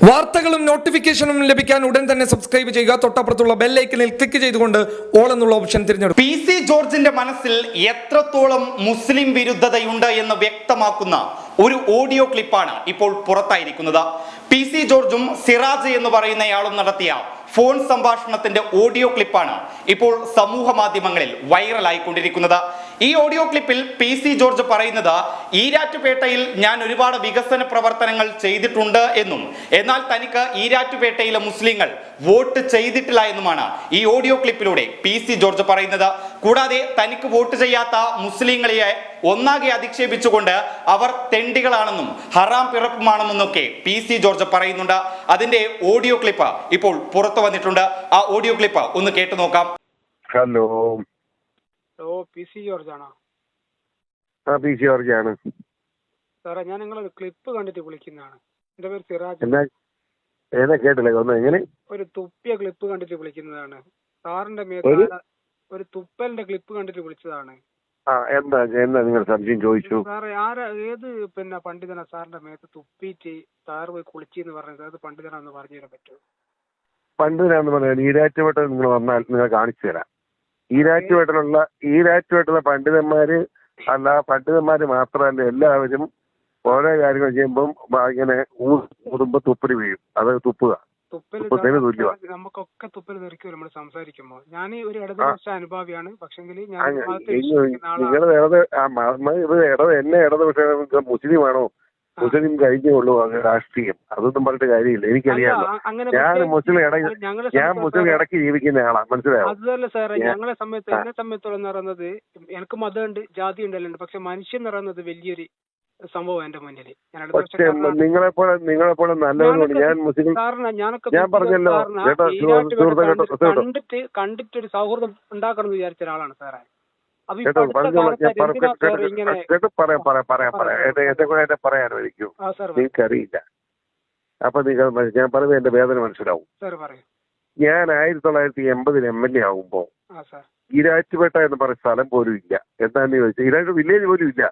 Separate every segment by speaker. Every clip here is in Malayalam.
Speaker 1: വാർത്തകളും നോട്ടിഫിക്കേഷനും ലഭിക്കാൻ ഉടൻ തന്നെ സബ്സ്ക്രൈബ് ചെയ്യുക. തൊട്ടപ്പുറത്തുള്ള ബെല്ലൈക്കനിൽ ക്ലിക്ക് ചെയ്തുകൊണ്ട് ഓൾ എന്നുള്ള ഓപ്ഷൻ തിരഞ്ഞെടുക്കും
Speaker 2: പി സി ജോർജിന്റെ മനസ്സിൽ എത്രത്തോളം മുസ്ലിം വിരുദ്ധതയുണ്ട് എന്ന് വ്യക്തമാക്കുന്ന ഒരു ഓഡിയോ ക്ലിപ്പാണ് ഇപ്പോൾ പുറത്തായിരിക്കുന്നത്. പി സി ജോർജും സിറാജ് എന്ന് പറയുന്നയാളും നടത്തിയ ഫോൺ സംഭാഷണത്തിന്റെ ഓഡിയോ ക്ലിപ്പാണ് ഇപ്പോൾ സമൂഹ മാധ്യമങ്ങളിൽ വൈറലായിക്കൊണ്ടിരിക്കുന്നത് ഈ ഓഡിയോ ക്ലിപ്പിൽ പി സി ജോർജ് പറയുന്നത് ഈരാറ്റുപേട്ടയിൽ ഞാൻ ഒരുപാട് വികസന പ്രവർത്തനങ്ങൾ ചെയ്തിട്ടുണ്ട് എന്നും. എന്നാൽ തനിക്ക് ഈരാറ്റുപേട്ടയിലെ മുസ്ലിങ്ങൾ വോട്ട് ചെയ്തിട്ടില്ല എന്നുമാണ് ഈ ഓഡിയോ ക്ലിപ്പിലൂടെ പി സി ജോർജ് പറയുന്നത്. കൂടാതെ തനിക്ക് വോട്ട് ചെയ്യാത്ത മുസ്ലിങ്ങളെ ഒന്നാകെ അധിക്ഷേപിച്ചുകൊണ്ട് അവർ തെണ്ടികളാണെന്നും ഹറാം പിറപ്പുമാണെന്നൊക്കെ പി സി ജോർജ് പറയുന്നുണ്ട്. അതിന്റെ ഓഡിയോ ക്ലിപ്പ് ഇപ്പോൾ പുറത്തു വന്നിട്ടുണ്ട്. ആ ഓഡിയോ ക്ലിപ്പ് ഒന്ന് കേട്ടു നോക്കാം.
Speaker 3: ഹലോ.
Speaker 4: ഓ പി സി ജോർജ് ആണോ?
Speaker 3: ആ പി സി ജോർജാണ്
Speaker 4: സാറേ ഞാൻ നിങ്ങളൊരു ക്ലിപ്പ് കണ്ടിട്ട് വിളിക്കുന്നതാണ്. എന്റെ പേര് സിറാജ്.
Speaker 3: എന്നാ ഏതാ കേട്ടില്ല? ഒന്ന് എങ്ങനെ?
Speaker 4: ഒരു തുപ്പിയ ക്ലിപ്പ് കണ്ടിട്ട് വിളിക്കുന്നതാണ്. സാറിന്റെ
Speaker 3: ഒരു?
Speaker 4: ഒരു തുപ്പലിന്റെ ക്ലിപ്പ് കണ്ടിട്ട് വിളിച്ചതാണ്.
Speaker 3: ആ എന്താ എന്താ നിങ്ങൾ സംശയം ചോദിച്ചു?
Speaker 4: സാറേ ആരാ ഏത് പിന്നെ പണ്ഡിതനാ സാറിന്റെ മേത്ത് തുപ്പിയിട്ട് സാറ് പോയി കുളിച്ചെന്ന് പറഞ്ഞത്? അത് പണ്ഡിതനാന്ന് പറഞ്ഞു തരാൻ പറ്റുമോ?
Speaker 3: പണ്ട് പറഞ്ഞാൽ ഈരാറ്റുപേട്ട നിങ്ങൾ വന്നാൽ നിങ്ങൾ കാണിച്ചു തരാം. ഈരാറ്റുപേട്ടലുള്ള ഈരാറ്റുമായിട്ടുള്ള പണ്ഡിതന്മാര് അല്ല പണ്ഡിതന്മാര് മാത്രമല്ല എല്ലാവരും ഓരോ കാര്യങ്ങൾ ചെയ്യുമ്പം ഇങ്ങനെ കുടുംബം തുപ്പൽ വീഴും. അത് തുപ്പുക. തുപ്പത്തിന്
Speaker 4: നമുക്കൊക്കെ തുപ്പൽ തെറിക്കും നമ്മൾ സംസാരിക്കുമ്പോ. ഞാൻ ഒരു ഇടതുപക്ഷ അനുഭാവിയാണ്. പക്ഷെങ്കിൽ ഞാൻ
Speaker 3: നിങ്ങൾ ഇടത് ഇത് ഇടത് എന്നെ ഇടതുപക്ഷ പക്ഷേ മുസ്ലിമാണോ മുസ്ലിം കഴിഞ്ഞുള്ളൂ അത് രാഷ്ട്രീയം. അതൊന്നും പറഞ്ഞിട്ട് കാര്യമില്ല. എനിക്കറിയാമല്ലോ ഞാൻ മുസ്ലിം ഇടയ്ക്ക് ഞാൻ മുസ്ലിം ഇടയ്ക്ക് ജീവിക്കുന്ന ആളാണ്. മനസ്സിലായോ?
Speaker 4: അതല്ല സാറേ ഞങ്ങളെ സമയത്ത്
Speaker 3: ആ.
Speaker 4: എന്നെ സംബന്ധിച്ചോളം എന്ന് പറയുന്നത് എനിക്ക് മതമുണ്ട് ജാതി ഉണ്ട് എല്ലാം ഉണ്ട് പക്ഷെ മനുഷ്യൻ എന്ന് പറയുന്നത് വലിയൊരു സംഭവം എന്റെ മുന്നിൽ
Speaker 3: നിങ്ങളെ പോലെ നിങ്ങളെ പോലെ
Speaker 4: നല്ലവരോട്
Speaker 3: ഞാൻ മുസ്ലിം ഞാൻ പറഞ്ഞല്ലോ.
Speaker 4: കണ്ടിട്ട് കണ്ടിട്ട് ഒരു സൗഹൃദം ഉണ്ടാക്കണം എന്ന് വിചാരിച്ച ഒരാളാണ് സാറേ
Speaker 3: പറഞ്ഞോളൂ ഞാൻ പറയാം പറയാം പറയാം പറയാം. കൂടെ എന്നെ നിങ്ങൾക്കറിയില്ല. അപ്പൊ നിങ്ങൾ ഞാൻ പറയുന്നത് എന്റെ വേദന മനസ്സിലാവും. ഞാൻ ആയിരത്തി തൊള്ളായിരത്തി എൺപതിൽ എം എൽ എ ആകുമ്പോ ഈരാറ്റുപേട്ട എന്ന് പറയുന്ന സ്ഥലം പോലും ഇല്ല. എന്താന്ന് ചോദിച്ചാൽ ഈരാറ്റ് വില്ലേജ് പോലും ഇല്ല.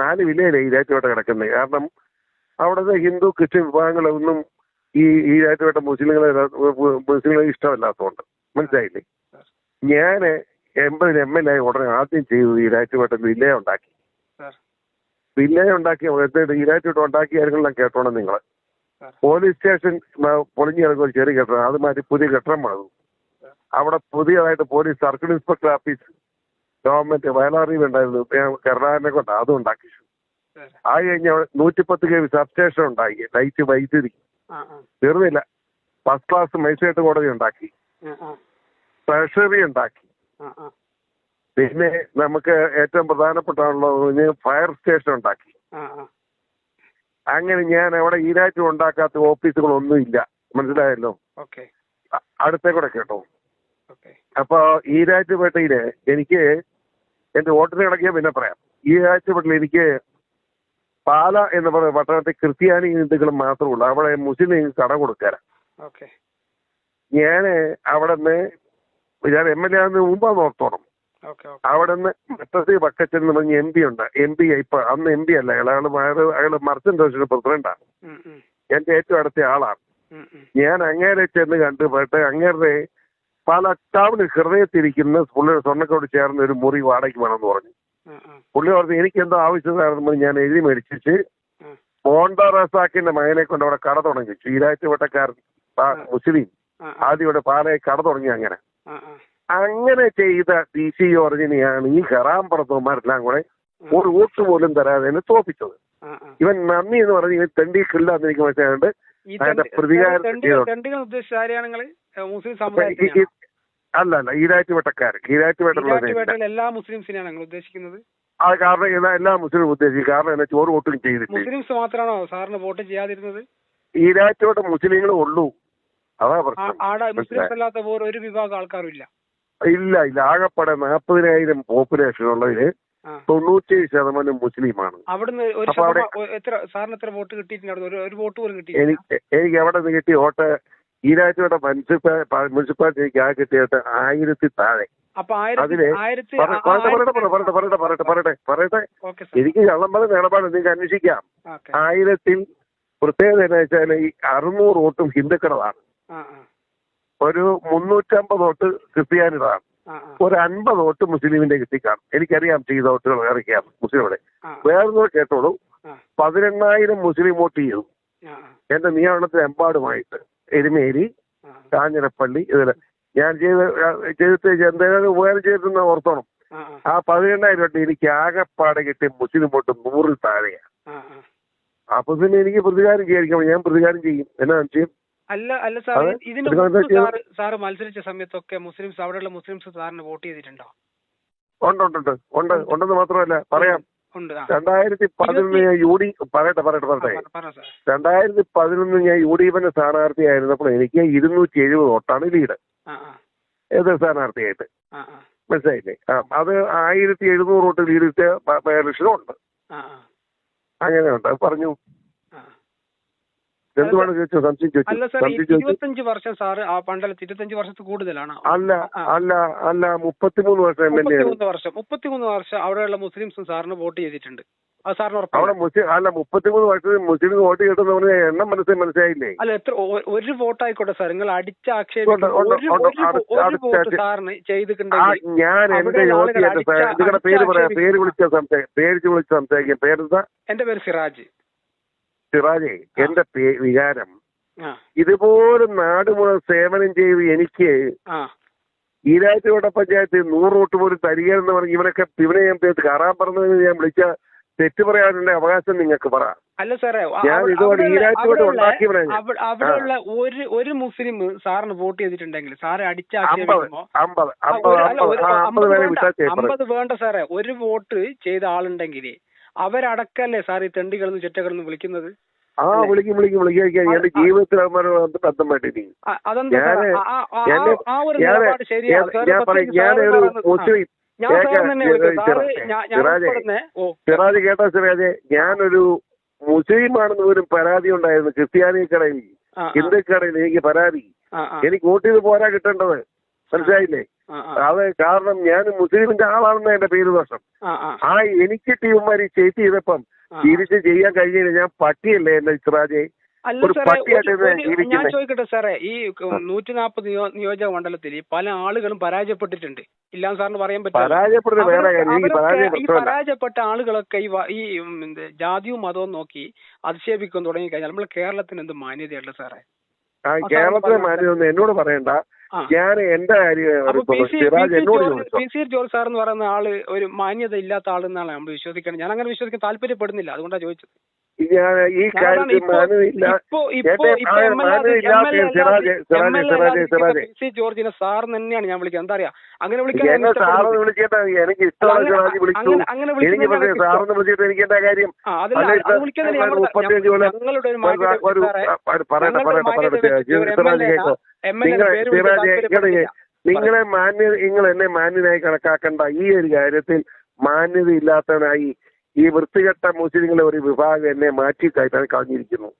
Speaker 3: നാല് വില്ലേജ് ഈരാറ്റുപേട്ട കിടക്കുന്നത് കാരണം അവിടുത്തെ ഹിന്ദു ക്രിസ്ത്യൻ വിഭാഗങ്ങളൊന്നും ഈ ഈരാറ്റുപേട്ട മുസ്ലിങ്ങളെ മുസ്ലിങ്ങളെ ഇഷ്ടമല്ലാത്തതുകൊണ്ട്. മനസ്സിലായില്ലേ? ഞാൻ എൺപതിൽ എം എൽ എ ഉടനെ ആദ്യം ചെയ്തു ഈരാറ്റുപേട്ട വില്ലേജ് ഉണ്ടാക്കി. വില്ലയെ ഉണ്ടാക്കി ഈരാറ്റുപേട്ട ഉണ്ടാക്കിയ കാര്യങ്ങളെല്ലാം കേട്ടോണം നിങ്ങൾ. പോലീസ് സ്റ്റേഷൻ പൊളിഞ്ഞു കിടക്കുന്ന ഒരു ചെറിയ കെട്ടിടം അത് മാറ്റി പുതിയ കെട്ടിടം പണിതു അവിടെ പുതിയതായിട്ട് police circle inspector office government വയലാറിയിൽ ഉണ്ടായിരുന്നു. കരുണാകരനെ കൊണ്ട് അതും ഉണ്ടാക്കി.
Speaker 4: ആയി
Speaker 3: അത് കഴിഞ്ഞ നൂറ്റിപ്പത്ത് കെ വി സബ് സ്റ്റേഷൻ ഉണ്ടാക്കി ലൈറ്റ് വൈദ്യുതി. തീർന്നില്ല ഫസ്റ്റ് ക്ലാസ് മജിസ്ട്രേറ്റ് കോടതി ഉണ്ടാക്കി. ട്രഷറി ഉണ്ടാക്കി. പിന്നെ നമുക്ക് ഏറ്റവും പ്രധാനപ്പെട്ടുള്ളത് ഫയർ സ്റ്റേഷൻ ഉണ്ടാക്കി. അങ്ങനെ ഞാൻ അവിടെ ഈരാറ്റും ഉണ്ടാക്കാത്ത ഓഫീസുകളൊന്നും ഇല്ല മനസ്സിലായല്ലോ അടുത്തേ കൂടെ കേട്ടോ. അപ്പൊ ഈരാറ്റുപേട്ടയിൽ എനിക്ക് എന്റെ വോട്ടിന് കിടക്കിയ പിന്നെ പറയാം. ഈരാറ്റുപേട്ടയിൽ എനിക്ക് പാല എന്ന് പറയുന്ന പട്ടണത്തിൽ ക്രിസ്ത്യാനി ഹിന്ദുക്കൾ മാത്രമേ ഉള്ളൂ. അവിടെ മുസ്ലിം കട കൊടുക്കാനാ.
Speaker 4: ഓക്കെ.
Speaker 3: ഞാൻ അവിടെ നിന്ന് ഞാൻ എം എൽ എ ആകുന്നതിന് മുമ്പാന്ന് ഓർത്തോണം.
Speaker 4: Okay okay.
Speaker 3: അവിടെ നിന്ന് മെത്തസി ബക്കച്ചൻ എന്ന് പറഞ്ഞ എം പി ഉണ്ട്. എം പി ഇപ്പൊ അന്ന് എം പി അല്ല. അയാൾ അയാൾ അയാൾ മർച്ചന്റ് ഹൗസിന്റെ പ്രസിഡന്റാണ് എന്റെ ഏറ്റവും അടുത്ത ആളാണ്. ഞാൻ അങ്ങേരെ ചെന്ന് കണ്ടുപോയിട്ട് അങ്ങേരുടെ പല ടൗണ് ഹൃദയത്തിരിക്കുന്ന പുള്ളി സ്വർണക്കോട് ചേർന്ന ഒരു മുറി വാടകയ്ക്ക് വേണമെന്ന് പറഞ്ഞു. പുള്ളി പറഞ്ഞു എനിക്ക് എന്തോ ആവശ്യമായിരുന്നു ഞാൻ എഴുതി മേടിച്ചിട്ട്. മോണ്ട റസാക്കിന്റെ മകനെ കൊണ്ട് അവിടെ കട തുടങ്ങി. ഈരാറ്റുപേട്ടക്കാരൻ ആ, മുസ്ലിം. ആദ്യം ഇവിടെ പാലയെ കട തുടങ്ങി അങ്ങനെ. അങ്ങനെ ചെയ്ത പി സി ജോർജിനെയാണ് ഈ ഹറാമ്പറത്തവന്മാരെല്ലാം കൂടെ ഒരു വോട്ട് പോലും തരാതെ തോപ്പിച്ചത്. ഇവൻ നന്ദി എന്ന് പറഞ്ഞ് ഇവൻ തെണ്ടിക്കില്ല എന്ന് എനിക്ക് മനസ്സിലായത് അതിന്റെ
Speaker 4: തെണ്ടി-
Speaker 3: പ്രതികാരം അല്ല അല്ല ഈരാറ്റുപേട്ടുള്ള
Speaker 4: ഈരാറ്റ് എല്ലാ മുസ്ലിംസിനെയാണ് നിങ്ങൾ ഉദ്ദേശിക്കുന്നത്?
Speaker 3: ആ കാരണം ഇതാ എല്ലാ മുസ്ലിം ഉദ്ദേശിക്കും കാരണം എന്നെ ചോറ് വോട്ടും ചെയ്തിട്ടില്ല.
Speaker 4: മുസ്ലിംസ് മാത്രമാണോ സാറിന് വോട്ട് ചെയ്യാതിരുന്നത്?
Speaker 3: ഈരാറ്റുപേട്ട മുസ്ലിങ്ങളും ഉള്ളൂ. അതാ പ്രശ്നം.
Speaker 4: ആടെ മുസ്ലിംസ് അല്ലാത്ത വേറെ ഒരു വിഭാഗം ആൾക്കാരും ഇല്ല
Speaker 3: ഇല്ല. ഇല്ല ആകെപ്പാടെ നാൽപ്പതിനായിരം പോപ്പുലേഷൻ
Speaker 4: ഉള്ളതിൽ.
Speaker 3: തൊണ്ണൂറ്റേഴ് ശതമാനം മുസ്ലിമാണ്.
Speaker 4: അവിടുന്ന് ഒരു എത്ര സാറിന് എത്ര വോട്ട് കിട്ടിയിട്ടുണ്ട് ഒരു- വോട്ട് പോലും
Speaker 3: എനിക്ക് എനിക്ക് അവിടെ നിന്ന് കിട്ടിയ വോട്ട് ഈരാറ്റുപേട്ട മുനിസിപ്പാ മുനിസിപ്പാലിറ്റി എനിക്ക് ആ കിട്ടിയിട്ട് ആയിരത്തി താഴെ.
Speaker 4: അതിൽ
Speaker 3: പറയട്ടെ പറയട്ടെ പറയട്ടെ പറയട്ടെ പറയട്ടെ പറയട്ടെ എനിക്ക് കള്ളം പറഞ്ഞ നിലപാട് നിങ്ങൾക്ക് അന്വേഷിക്കാം. ആയിരത്തിൽ പ്രത്യേകത എന്താ വെച്ചാൽ ഈ അറുന്നൂറ് വോട്ടും
Speaker 4: ആ
Speaker 3: ഒരു മുന്നൂറ്റമ്പത് വോട്ട് ക്രിസ്ത്യാനികളാണ് ഒരു അൻപത് വോട്ട് മുസ്ലിമിന്റെ കിട്ടിക്കാണ്. എനിക്കറിയാം ചെയ്ത വോട്ടുകൾ മുസ്ലിമുടെ
Speaker 4: വേറെ
Speaker 3: വേറൊരു കേട്ടോളൂ. പതിനെണ്ണായിരം മുസ്ലിം വോട്ട് ചെയ്തു. എന്റെ നിയമനത്തിന് എമ്പാടുമായിട്ട് എരുമേലി കാഞ്ഞിരപ്പള്ളി ഇതിൽ ഞാൻ ചെയ്ത് ചെയ്തിട്ട് എന്തെങ്കിലും ഉപകാരം ചെയ്തിരുന്ന ഓർത്തോണം.
Speaker 4: ആ
Speaker 3: പതിനെണ്ണായിരം വോട്ട് എനിക്ക് ആകെപ്പാടെ കിട്ടിയ മുസ്ലിം വോട്ട് നൂറിൽ താഴെയാണ്. അപ്പൊ പിന്നെ എനിക്ക് പ്രതികാരം ചെയ്യാതിരിക്കണം ഞാൻ പ്രതികാരം ചെയ്യും. എന്നാ ചെയ്യും?
Speaker 4: അല്ല അല്ല സാർ. ഇതിന് സാറ് സാറ് മത്സരിച്ച സമയത്തൊക്കെ മുസ്ലിംസ് അവിടെയുള്ള മുസ്ലിംസ് സാറിന് വോട്ട് ചെയ്തിട്ടുണ്ടോ?
Speaker 3: ഉണ്ട് ഉണ്ട് ഉണ്ട്. ഉണ്ട്. ഉണ്ടെന്ന് മാത്രമല്ല പറയാം. രണ്ടായിരത്തി പതിനൊന്ന് ഞാൻ യു ഡി പറയട്ടെ പറയട്ടെ പറയട്ടെ. രണ്ടായിരത്തി പതിനൊന്ന് ഞാൻ യു ഡി എഫിന്റെ സ്ഥാനാർത്ഥിയായിരുന്നപ്പോൾ എനിക്ക് ഇരുന്നൂറ്റി എഴുപത് വോട്ടാണ് ലീഡ്. ഏത് സ്ഥാനാർത്ഥിയായിട്ട്. മനസ്സിലായില്ലേ? അത് ആയിരത്തി എഴുന്നൂറ് വോട്ട് ലീഡ് ഇലക്ഷനും ഉണ്ട്. അങ്ങനെയുണ്ട്. അത് പറഞ്ഞു. എന്തുവാണ് ചോദിച്ചത്? സംശയം ചോദിച്ചു
Speaker 4: സാർ ഇരുപത്തഞ്ച് വർഷം സാറ് ആ മണ്ഡലത്തിൽ ഇരുപത്തഞ്ച് വർഷത്തിൽ കൂടുതലാണ്.
Speaker 3: അല്ല അല്ല അല്ല മുപ്പത്തിമൂന്ന് വർഷം എം എൽ എ
Speaker 4: വർഷം മുപ്പത്തിമൂന്ന് വർഷം അവിടെയുള്ള മുസ്ലിംസും സാറിന് വോട്ട് ചെയ്തിട്ടുണ്ട്. അത് സാറിന്
Speaker 3: അവിടെ മുസ്ലിം അല്ല മുപ്പത്തിമൂന്ന് വർഷത്തിൽ മുസ്ലിം വോട്ട് കിട്ടുന്ന പറഞ്ഞ എണ്ണം മനസ്സിൽ മനസ്സിലായില്ലേ?
Speaker 4: അല്ല എത്ര ഒരു വോട്ട് ആയിക്കോട്ടെ സാർ നിങ്ങൾ അടിച്ച സാറിന് ചെയ്തിട്ടുണ്ടെങ്കിൽ
Speaker 3: ഞാൻ എന്റെ
Speaker 4: അടിച്ച-
Speaker 3: നിങ്ങളുടെ പേര് പറയാം പേര് വിളിച്ച സംസാരിക്കാം. പേര് വിളിച്ച് സംസാരിക്കാം. പേരെന്താ?
Speaker 4: എന്റെ പേര് സിറാജ്.
Speaker 3: സിറാജെ എന്റെ വികാരം ഇതുപോലെ നാട് മുഴുവൻ സേവനം ചെയ്ത് എനിക്ക്
Speaker 4: ആ.
Speaker 3: പഞ്ചായത്തിൽ പഞ്ചായത്ത് നൂറ് വോട്ട് പോലും തരികയെന്ന് പറഞ്ഞ് ഇവനൊക്കെ ഇവനെ ഞാൻ കയറാൻ പറഞ്ഞതിന് ഞാൻ വിളിച്ച തെറ്റ് പറയാനുള്ള അവകാശം നിങ്ങൾക്ക് പറ.
Speaker 4: അല്ല സാറേ അവിടെയുള്ള-
Speaker 3: ഈരാറ്റുപേട്ട
Speaker 4: ഒരു ഒരു മുസ്ലിം സാറിന് വോട്ട് ചെയ്തിട്ടുണ്ടെങ്കിൽ സാറെ അടിച്ച
Speaker 3: അമ്പത്
Speaker 4: വേണ്ട സാറേ ഒരു വോട്ട് ചെയ്ത ആളുണ്ടെങ്കിൽ അവരടക്കല്ലേ സാർ ഈ തെണ്ടികൾ ചെറ്റകളെന്ന് വിളിക്കുന്നത്?
Speaker 3: ആ വിളിക്കും വിളിക്കും വിളിക്കും. എന്റെ ജീവിതത്തിൽ അവന്മാരോട് ബന്ധം വേണ്ടിയിരിക്കും ഞാൻ- പറയും. മുസ്ലിം സിറാജെ. കേട്ടോ സിറാജെ ഞാനൊരു മുസ്ലിമാണെന്ന് പോലും പരാതി ഉണ്ടായിരുന്നു. ക്രിസ്ത്യാനി
Speaker 4: കടയിൽ ആ,
Speaker 3: ഹിന്ദുക്കടയിൽ എനിക്ക് പരാതി. എനിക്ക് വോട്ട് ചെയ്ത് പോരാ കിട്ടേണ്ടത്. മനസ്സിലായില്ലേ? അത് കാരണം ഞാൻ മുസ്ലിമിന്റെ ആളാണെന്ന് എന്റെ പേര് ദോഷം.
Speaker 4: ആ,
Speaker 3: എനിക്ക് ടീമുമാര് ചേച്ചി ചെയ്തപ്പം. തിരിച്ച് ചെയ്യാൻ കഴിഞ്ഞില്ല. ഞാൻ പട്ടിയല്ലേ എന്റെ
Speaker 4: ഇസ്രാജെ?
Speaker 3: ഞാൻ.
Speaker 4: ചോദിക്കട്ടെ സാറേ ഈ നൂറ്റി നാപ്പത് നിയോജക മണ്ഡലത്തിൽ പല ആളുകളും പരാജയപ്പെട്ടിട്ടുണ്ട്. ഇല്ലാന്ന് സാറിന് പറയാൻ പറ്റില്ല
Speaker 3: പരാജയ
Speaker 4: ഈ പരാജയപ്പെട്ട ആളുകളൊക്കെ ഈ ജാതിയും മതവും നോക്കി അധിക്ഷേപിക്കാൻ തുടങ്ങി കഴിഞ്ഞാൽ നമ്മൾ കേരളത്തിന് എന്ത് മാന്യതയുള്ള സാറേ? കേരളത്തിന്
Speaker 3: മാന്യത എന്നോട് പറയണ്ട. ഞാൻ എന്റെ
Speaker 4: പി സി ജോർജ് സാർ എന്ന് പറയുന്ന ആൾ ഒരു മാന്യത ഇല്ലാത്ത ആളെന്നാണ് നമ്മൾ വിശ്വസിക്കണം ഞാൻ അങ്ങനെ വിശ്വസിക്കാൻ താല്പര്യപ്പെടുന്നില്ല അതുകൊണ്ടാണ് ചോദിച്ചത്.
Speaker 3: ഞാൻ ഈ കാര്യത്തിൽ
Speaker 4: ജോർജിനെ സാർ തന്നെയാണ് ഞാൻ വിളിക്കുന്നത് എന്താ പറയാ അങ്ങനെ വിളിക്കാൻ
Speaker 3: സാറെന്ന് വിളിക്കേണ്ട എനിക്ക് ഇഷ്ടമുള്ള
Speaker 4: അങ്ങനെ- വിളിക്കുന്നത്
Speaker 3: സാറെന്ന് വിളിച്ചിട്ട് എനിക്ക് എന്താ കാര്യം?
Speaker 4: ഞങ്ങളുടെ ഒരു എം എൽ എ
Speaker 3: നിങ്ങളെ മാന്യ നിങ്ങൾ എന്നെ മാന്യനായി കണക്കാക്കേണ്ട. ഈ ഒരു കാര്യത്തിൽ മാന്യത ഇല്ലാത്തവനായി ഈ വൃത്തികെട്ട മുസ്ലിങ്ങളെ ഒരു വിഭാഗം എന്നെ മാറ്റി കയറ്റാൻ കളഞ്ഞിരിക്കുന്നു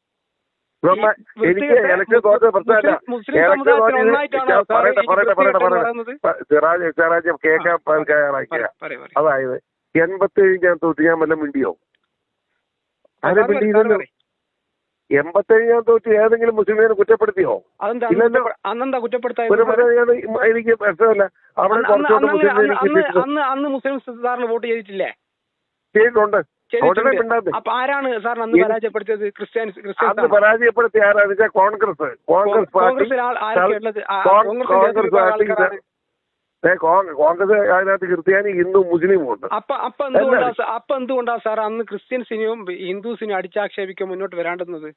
Speaker 3: എനിക്ക് ഇലക്ഷൻ തോറ്റ പ്രശ്നമല്ല. ഇലക്ഷൻ
Speaker 4: സമുദായത്തിന്
Speaker 3: തോറ്റ
Speaker 4: ഒന്നായിട്ടാണോ
Speaker 3: ഞാൻ
Speaker 4: സാറേ
Speaker 3: പറയട്ടെ പറയട്ടെ പറയട്ടെ പറയട്ടെ. സിറാജ് സിറാജ് കേൾക്കാൻ
Speaker 4: ആ,
Speaker 3: അതായത് എൺപത്തി എൺപത്തേഴ് ഞാൻ തോറ്റ്. ഞാൻ വല്ല മിണ്ടിയോ?
Speaker 4: അതെ
Speaker 3: ആരെ
Speaker 4: പറയ്, സാറ്
Speaker 3: മിണ്ടിയില്ലല്ലോ
Speaker 4: പറയ്.
Speaker 3: എൺപത്തേഴ് തോറ്റ് ഏതെങ്കിലും മുസ്ലിമിനെ കുറ്റപ്പെടുത്തിയോ.
Speaker 4: അന്നെന്താ കുറ്റപ്പെടുത്താൻ
Speaker 3: എനിക്ക് പ്രശ്നമല്ല. അവിടെ
Speaker 4: അന്ന് അന്ന്
Speaker 3: മുസ്ലിം
Speaker 4: സാറിന് വോട്ട് ചെയ്തിട്ടില്ലേ?
Speaker 3: ചെയ്തിട്ടുണ്ട്.
Speaker 4: അപ്പൊ ആരാണ് സാറിന് അന്ന്
Speaker 3: എനിക്ക്
Speaker 4: പരാജയപ്പെടുത്തിയത്? ക്രിസ്ത്യാനി
Speaker 3: അന്ന് പരാജയപ്പെടുത്തിയ കോൺഗ്രസ്. കോൺഗ്രസ് പാർട്ടി കോൺഗ്രസ്
Speaker 4: വിഭാഗം
Speaker 3: പാർട്ടി കോൺഗ്രസ് അതിനകത്ത് ക്രിസ്ത്യാനി ഹിന്ദു മുസ്ലിമും ഉണ്ട്.
Speaker 4: അപ്പൊ അപ്പൊ എന്തുകൊണ്ടാ അപ്പൊ എന്തുകൊണ്ടാ സാർ അന്ന് ക്രിസ്ത്യൻസിനെയും ഹിന്ദുസിനെയും അടിച്ചാക്ഷേപിക്കാൻ മുന്നോട്ട് വരാണ്ടെന്നത്?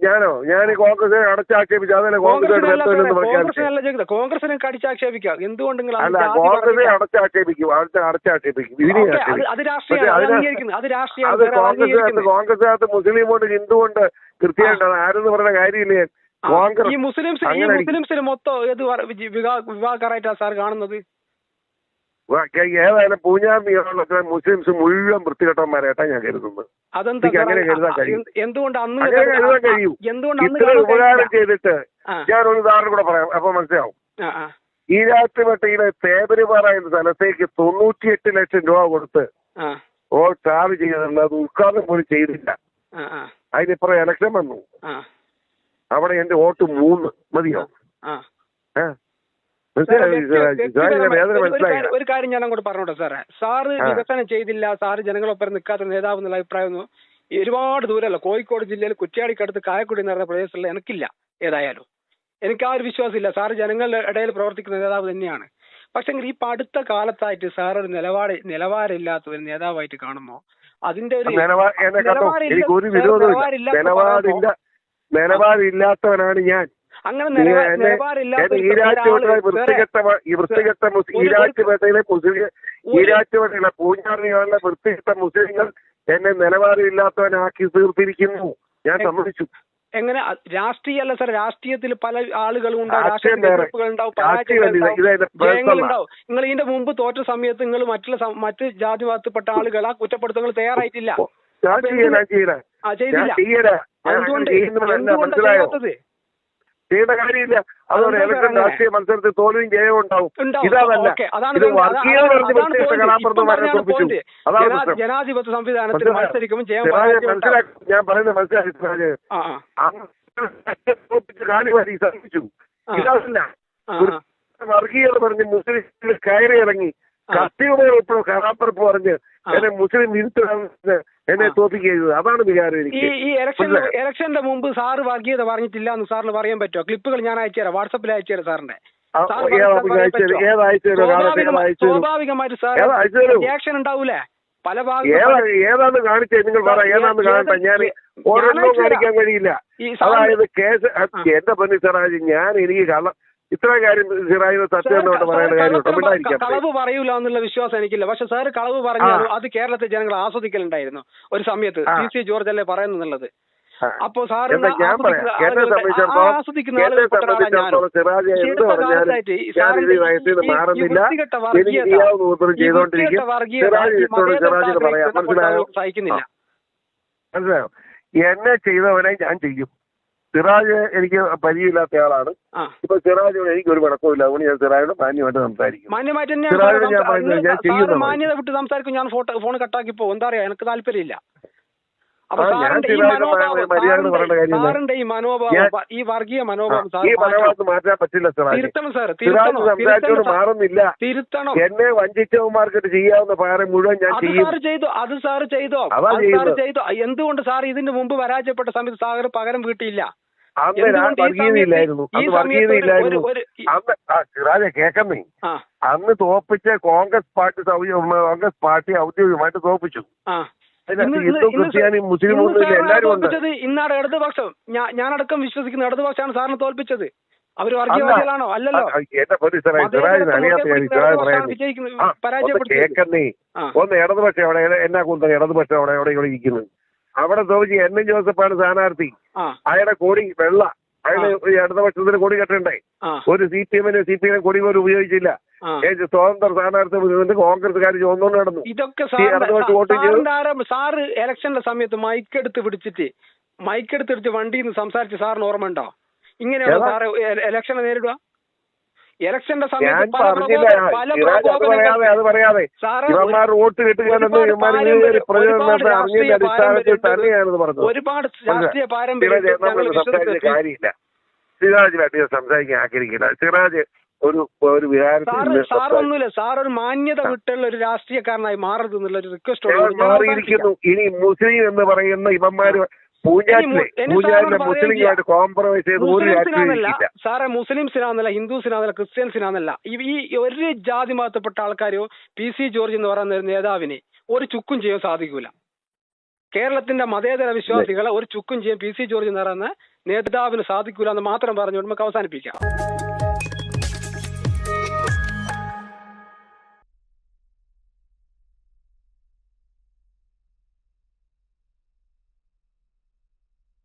Speaker 3: ഞാനോ? ഞാൻ കോൺഗ്രസ് അടച്ചാക്ഷേപിച്ചു അതല്ല കോൺഗ്രസ്
Speaker 4: കോൺഗ്രസിനെ അടിച്ചാക്ഷേപിക്കാം എന്തുകൊണ്ട്
Speaker 3: അല്ല കോൺഗ്രസ് അടച്ചാക്ഷേപിക്കും. അടച്ച അടച്ചാക്ഷേപിക്കും. ഇതിനെ
Speaker 4: അത് രാഷ്ട്രീയം
Speaker 3: പക്ഷേ
Speaker 4: അത്
Speaker 3: അതിന-
Speaker 4: അംഗീകരിക്കുന്നത് അത് രാഷ്ട്രീയം
Speaker 3: അത് കോൺഗ്രസ് കോൺഗ്രസ് മുസ്ലിം കൊണ്ട് ഹിന്ദു കൊണ്ട് കൃത്യമായിട്ടാണ് ആരെന്ന് പറയുന്ന കാര്യമില്ല?
Speaker 4: ഈ
Speaker 3: കോൺഗ്രസ്
Speaker 4: മുസ്ലിംസ് ഈ മുസ്ലിംസിന് മൊത്തം ഏത് വിവാഹക്കാരായിട്ടാ സാർ കാണുന്നത്?
Speaker 3: ഏതായാലും പൂഞ്ഞാമിയുള്ള മുസ്ലിംസ് മുഴുവൻ വൃത്തികെട്ടന്മാരായിട്ടാ ഞാൻ കരുതുന്നത്? അങ്ങനെ കരുതാൻ കഴിയും.
Speaker 4: കരുതാൻ-
Speaker 3: കഴിയും. ഇത്ര ഉപകാരം ചെയ്തിട്ട് ഞാൻ ഒരു ഉദാഹരണം കൂടെ പറയാം. അപ്പൊ മനസ്സിലാവും. ഈ രാത്രിപെട്ടയിലെ തേവരുപാറ എന്ന സ്ഥലത്തേക്ക് തൊണ്ണൂറ്റിയെട്ട് ലക്ഷം രൂപ കൊടുത്ത് ഓ ചാർജ് ചെയ്തിട്ടുണ്ട്. അത് ഉദ്ഘാടനം പോലും ചെയ്തില്ല. അതിനിപ്പുറം ഇലക്ഷൻ വന്നു. അവിടെ എന്റെ വോട്ട് മൂന്ന് മതിയോ?
Speaker 4: ഒരു- കാര്യം- ഞാൻ അങ്ങോട്ട് പറഞ്ഞോട്ടെ സാറേ. സാറ്. വികസനം ചെയ്തില്ല. സാറ് ജനങ്ങളൊപ്പം നിൽക്കാത്ത നേതാവ് എന്നുള്ള അഭിപ്രായം ഒരുപാട് ദൂരമല്ല കോഴിക്കോട് ജില്ലയിൽ കുറ്റ്യാടിക്കടുത്ത് കായക്കുടി എന്ന് പറഞ്ഞ പ്രദേശത്തുള്ള എനിക്കില്ല ഏതായാലും. എനിക്ക് ആ ഒരു വിശ്വാസമില്ല. സാറ് ജനങ്ങളുടെ ഇടയിൽ പ്രവർത്തിക്കുന്ന നേതാവ് തന്നെയാണ്. പക്ഷെ ഈ അടുത്ത കാലത്തായിട്ട് സാർ ഒരു നിലപാട് നിലവാരമില്ലാത്ത ഒരു നേതാവായിട്ട് കാണുമ്പോൾ അതിന്റെ ഒരു നിലവാരമില്ല-
Speaker 3: നിലപാടില്ലാത്തവനാണ് ഞാൻ.
Speaker 4: അങ്ങനെ
Speaker 3: വൃത്തികെട്ട ഈരാറ്റുപേട്ടയിലെ മുസ്ലിം വൃത്തികെട്ട മുസ്ലിങ്ങൾ എന്നെ നിലവാരമില്ലാത്തവനാക്കി തീർത്തിരിക്കുന്നു. ഞാൻ സമ്മതിച്ചു.
Speaker 4: എങ്ങനെ രാഷ്ട്രീയ രാഷ്ട്രീയമല്ല സാർ രാഷ്ട്രീയത്തിൽ പല ആളുകളും ഉണ്ടാവും.
Speaker 3: രാഷ്ട്രീയ
Speaker 4: ഉണ്ടാവും. ഉണ്ടാവും, നിങ്ങൾ ഇതിന്റെ മുമ്പ് തോറ്റ സമയത്ത് നിങ്ങൾ മറ്റുള്ള മറ്റു ജാതി മതത്തിൽപ്പെട്ട ആളുകൾ ആ കുറ്റപ്പെടുത്തങ്ങൾ തയ്യാറായിട്ടില്ല. ചെയ്തില്ല.
Speaker 3: മനസ്സിലായോ ചെയ്യേണ്ട കാര്യമില്ല
Speaker 4: അതുപോലെ
Speaker 3: ഇലക്ഷൻ? രാഷ്ട്രീയ മത്സരത്തിൽ തോൽവിയും ജയവും ഉണ്ടാവും. ഇതല്ല ഇത് വർഗീയ. പ്രത്യേക കലാപ്രദമാരെ തോൽപ്പിച്ചു അതാണ്
Speaker 4: ജനാധിപത്യ സംവിധാനത്തിൽ? മത്സരിക്കുമ്പോൾ.
Speaker 3: മനസ്സിലാക്കി ഞാൻ പറയുന്നത് മനസ്സിലാക്കി തോൽപ്പിച്ച് വാരി സഹിച്ചു ഇതല്ല. വർഗീയത പറഞ്ഞ് മുസ്ലിം കയറി ഇറങ്ങി. കത്തിയുടെ ഇപ്പോൾ കറാപ്പറപ്പ് പറഞ്ഞ്. എന്നെ മുസ്ലിം വിരുദ്ധ എന്നെ. തോപ്പിക്കരുത് അതാണ് വികാരം
Speaker 4: ഈ ഇലക്ഷൻ? ഇലക്ഷന്റെ മുമ്പ് സാറ് വർഗീയത പറഞ്ഞിട്ടില്ല എന്ന് സാറിന് പറയാൻ പറ്റുമോ? ക്ലിപ്പുകൾ ഞാൻ അയച്ചുതരാം വാട്സപ്പിൽ അയച്ചുതരാം സാറിന്റെ. സ്വാഭാവികമായിട്ട് സാർ റിയാക്ഷൻ ഉണ്ടാവൂലേ? പല
Speaker 3: ഏതാ
Speaker 4: ഭാഗത്തും
Speaker 3: ഏതാന്ന് കാണിച്ചേ? നിങ്ങൾ പറ.
Speaker 4: ഏതാണെന്ന്
Speaker 3: കാണട്ടെ ഞാൻ
Speaker 4: ഞാൻ
Speaker 3: കാണിക്കാൻ കഴിയില്ല. അതായത് കേസ്. എന്റെ പൊന്നി സിറാജ് ഞാൻ എനിക്ക് കള്ള ഇത്ര കാര്യം സിറായിന് സത്യം എന്നോട്ട് പറയുന്ന കാര്യം
Speaker 4: കളവ് പറയൂല എന്നുള്ള വിശ്വാസം എനിക്കില്ല. പക്ഷെ സാർ കളവ് പറഞ്ഞു അത് കേരളത്തെ ജനങ്ങൾ ആസ്വദിക്കലുണ്ടായിരുന്നു ഒരു സമയത്ത്. സി സി ജോർജ് അല്ലേ പറയുന്നുള്ളത്. അപ്പോ ആളുകൾ സഹിക്കുന്നില്ല.
Speaker 3: മനസ്സിലായോ? എന്നെ ചെയ്തവനെ ഞാൻ ചെയ്യും. സിറാജ് എനിക്ക് പരിചയമില്ലാത്ത ആളാണ്. ഇപ്പൊ സിറാജിനോട് എനിക്ക് ഒരു വഴക്കമില്ല അതുകൊണ്ട് ഞാൻ സിറാജിനോട് മാന്യമായിട്ട് സംസാരിക്കും.
Speaker 4: മാന്യമായിട്ട്
Speaker 3: സിറാജിനെ ഞാൻ പറയുന്നത് ഞാൻ
Speaker 4: മാന്യത വിട്ട് സംസാരിക്കും ഞാൻ ഫോൺ കട്ടാക്കി പോകും എന്താ പറയാ എനിക്ക് താല്പര്യമില്ല. ഈ മനോഭാവം വർഗീയ മനോഭാവം
Speaker 3: മാറ്റാൻ പറ്റില്ല
Speaker 4: തിരുത്തണം സാർ.
Speaker 3: മാറുന്നില്ല.
Speaker 4: തിരുത്തണം.
Speaker 3: എന്നെ വഞ്ചിച്ചവന്മാർക്ക് ചെയ്യാവുന്ന പകരം മുഴുവൻ ഞാൻ
Speaker 4: സാർ ചെയ്തു അത് സാർ ചെയ്തോ. സാർ ചെയ്തോ. എന്തുകൊണ്ട് സാർ ഇതിന് മുമ്പ് പരാജയപ്പെട്ട സമയത്ത് സാഗർ പകരം വീട്ടിയില്ല
Speaker 3: അന്ന് കേക്കുന്നേ അന്ന് തോപ്പിച്ച കോൺഗ്രസ് പാർട്ടി കോൺഗ്രസ് പാർട്ടി ഔദ്യോഗികമായിട്ട് തോപ്പിച്ചു. ഹിന്ദു മുസ്ലിം എല്ലാവരും ഉണ്ട്.
Speaker 4: ഇടതുപക്ഷം. ഞാനടക്കം വിശ്വസിക്കുന്ന ഇടതുപക്ഷമാണ് സാറിനെ തോൽപ്പിച്ചത്. അവർ വർഗീയവാദികളാണോ? അല്ലല്ലോ.
Speaker 3: കേക്കുന്നേ ഒന്ന് ഇടതുപക്ഷം അവിടെ എന്നാ കുന്തം ഇടതുപക്ഷം അവിടെ എവിടെ ഇവിടെ ഇരിക്കുന്നത് അവിടെ തോപ്പിച്ച് എൻ എൻ ജോസഫാണ് സ്ഥാനാർത്ഥി. അയാളുടെ കൊടി വെള്ള. അയാൾ ഈ ഇടതുപക്ഷത്തിന് കൊടി കെട്ടണ്ടേ? ഒരു സി പി എമ്മിന് സി പി എം കൊടി പോലും ഉപയോഗിച്ചില്ല. സ്വതന്ത്ര സ്ഥാനാർത്ഥി നിന്നിട്ട് കോൺഗ്രസ്സുകാർ ചോദിച്ചോണ്ട് നടന്നു.
Speaker 4: ഇതൊക്കെ സാറ് ഇലക്ഷന്റെ സമയത്ത് മൈക്കെടുത്ത് പിടിച്ചിട്ട് മൈക്കെടുത്ത് പിടിച്ച് വണ്ടിയിൽ നിന്ന് സംസാരിച്ച് സാറിന് ഓർമ്മ ഉണ്ടോ ഇങ്ങനെയാണോ? സാറ് ഇലക്ഷനെ നേരിടുക. ഇലക്ഷന്റെ
Speaker 3: ഞാൻ പറഞ്ഞില്ല. സിറാജ് അത് പറയാതെ അത്
Speaker 4: പ്രകോപനങ്ങൾ
Speaker 3: പറയാതെ.
Speaker 4: സാറ്
Speaker 3: ഇവന്മാർ വോട്ട് കിട്ടുകയെന്ന്
Speaker 4: ഒരുപാട്
Speaker 3: ഇവന്മാർ അറിഞ്ഞതിന്റെ
Speaker 4: രാഷ്ട്രീയ
Speaker 3: അടിസ്ഥാനത്തിൽ തന്നെയാണെന്ന് പറഞ്ഞത്.
Speaker 4: ഒരുപാട് രാഷ്ട്രീയ
Speaker 3: സിറാജ് നമ്മൾ സംസാരിച്ച കാര്യമില്ല. സിറാജിന് അധികം സംസാരിക്കാൻ ആഗ്രഹിക്കില്ല. സിറാജ് ഒരു ഒരു.
Speaker 4: സാറൊന്നുമില്ല സാർ ഒരു മാന്യത വിട്ടുള്ള ഒരു രാഷ്ട്രീയക്കാരനായി മാറരുത് എന്നുള്ള ഒരു റിക്വസ്റ്റ്
Speaker 3: മാറിയിരിക്കുന്നു. ഇനി മുസ്ലിം എന്ന് പറയുന്ന ഇവന്മാര് പൂജാറ്റിലെ
Speaker 4: സാറിനോട്
Speaker 3: മുസ്ലിങ്ങളുമായിട്ട് കോംപ്രമൈസ് ചെയ്ത് ഒരു രാഷ്ട്രീയമില്ല
Speaker 4: സാറേ മുസ്ലിംസിനാന്നല്ല ഹിന്ദുസിനാന്നല്ല ക്രിസ്ത്യൻസിനാന്നല്ല ഈ- ഈ ഒരു ജാതി മതത്തിൽപ്പെട്ട ആൾക്കാരോ പി സി ജോർജ് എന്ന് പറയുന്ന ഒരു നേതാവിനെ ഒരു ചുക്കും ചെയ്യാൻ സാധിക്കൂല. കേരളത്തിന്റെ മതേതര വിശ്വാസികളെ ഒരു ചുക്കും ചെയ്യാൻ പി സി ജോർജ് എന്ന് പറയുന്ന നേതാവിന് സാധിക്കൂല എന്ന് മാത്രം പറഞ്ഞുകൊണ്ട് നമുക്ക് അവസാനിപ്പിക്കാം.